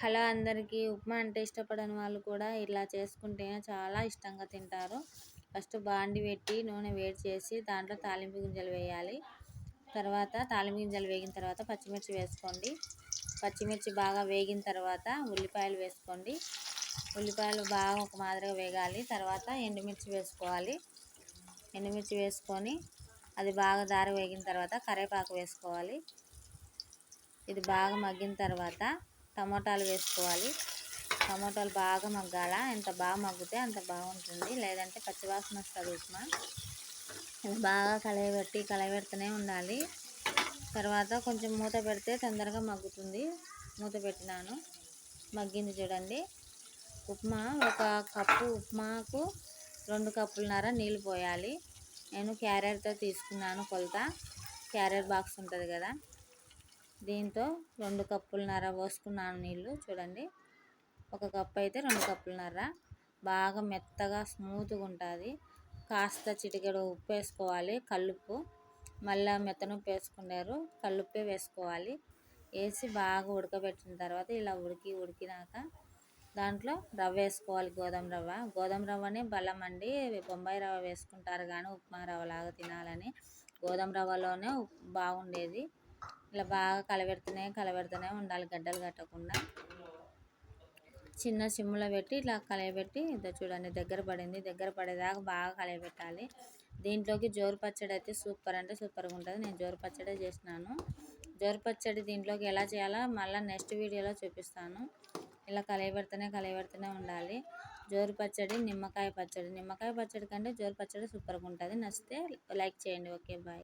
Hello అందరికీ ఉప్మా అంటే ఇష్టపడని వాళ్ళు కూడా ఇలా చేసుకుంటేనే చాలా ఇష్టంగా తింటారు. ఫస్ట్ బాండి పెట్టి నూనె వేడి చేసి దాంట్లో తాలింపు గింజలు వేయాలి. తర్వాత తాలింపు గింజలు వేగిన తర్వాత పచ్చిమిర్చి వేసుకోండి. పచ్చిమిర్చి బాగా వేగిన తర్వాత ఉల్లిపాయలు వేసుకోండి. ఉల్లిపాయలు బాగా ఒక మాదిరిగా వేగాలి. తర్వాత ఎండుమిర్చి వేసుకోవాలి. ఎండుమిర్చి వేసుకొని అది బాగా దారి వేగిన తర్వాత కరివేపాకు వేసుకోవాలి. ఇది బాగా మగ్గిన తర్వాత టమోటాలు వేసుకోవాలి. టమోటాలు బాగా మగ్గాల? ఎంత బాగా మగ్గితే అంత బాగుంటుంది. లేదంటే పచ్చివాసన వస్తుంది ఉప్మా. బాగా కలయబెట్టి కలయబెడుతూనే ఉండాలి. తర్వాత కొంచెం మూత పెడితే తొందరగా మగ్గుతుంది. మూత పెట్టినాను. మగ్గింది చూడండి. ఉప్మా ఒక కప్పు ఉప్మాకు రెండు కప్పులన్నర నీళ్ళు పోయాలి. నేను క్యారెట్తో తీసుకున్నాను కొలత. క్యారెట్ బాక్స్ ఉంటుంది కదా. దీంతో రెండు కప్పులన్నర పోసుకున్నాను నీళ్ళు చూడండి. ఒక కప్పు అయితే రెండు కప్పులున్నర బాగా మెత్తగా స్మూత్గా ఉంటుంది. కాస్త చిటికెడు ఉప్పు వేసుకోవాలి కల్లుప్పు. మళ్ళీ మెత్తనుప్పు వేసుకున్నారు కల్లుప్పే వేసుకోవాలి. వేసి బాగా ఉడకబెట్టిన తర్వాత ఇలా ఉడికి ఉడికినాక దాంట్లో రవ్వ వేసుకోవాలి గోధుమ రవ్వ. గోధుమ రవ్వనే బలం అండి. బొంబాయి రవ్వ వేసుకుంటారు కానీ ఉప్మా రవ్వలాగా తినాలని. గోధుమ రవ్వలోనే బాగుండేది. ఇలా బాగా కలబెడుతూనే కలబెడుతూనే ఉండాలి గడ్డలు కట్టకుండా. చిన్న సిమ్లో పెట్టి ఇట్లా కలయబెట్టి ఇదో చూడండి దగ్గర పడింది. దగ్గర పడేదాకా బాగా కలయబెట్టాలి. దీంట్లోకి జోరు పచ్చడి అయితే సూపర్ అంటే సూపర్గా ఉంటుంది. నేను జోరు పచ్చడి చేసినాను. జోరు పచ్చడి దీంట్లోకి ఎలా చేయాలో మళ్ళీ నెక్స్ట్ వీడియోలో చూపిస్తాను. ఇలా కలయబెడుతూనే కలయబెడుతూనే ఉండాలి. జోరు పచ్చడి నిమ్మకాయ పచ్చడి. నిమ్మకాయ పచ్చడి కంటే జోరు పచ్చడి సూపర్గా ఉంటుంది. నచ్చితే లైక్ చేయండి. Okay bye.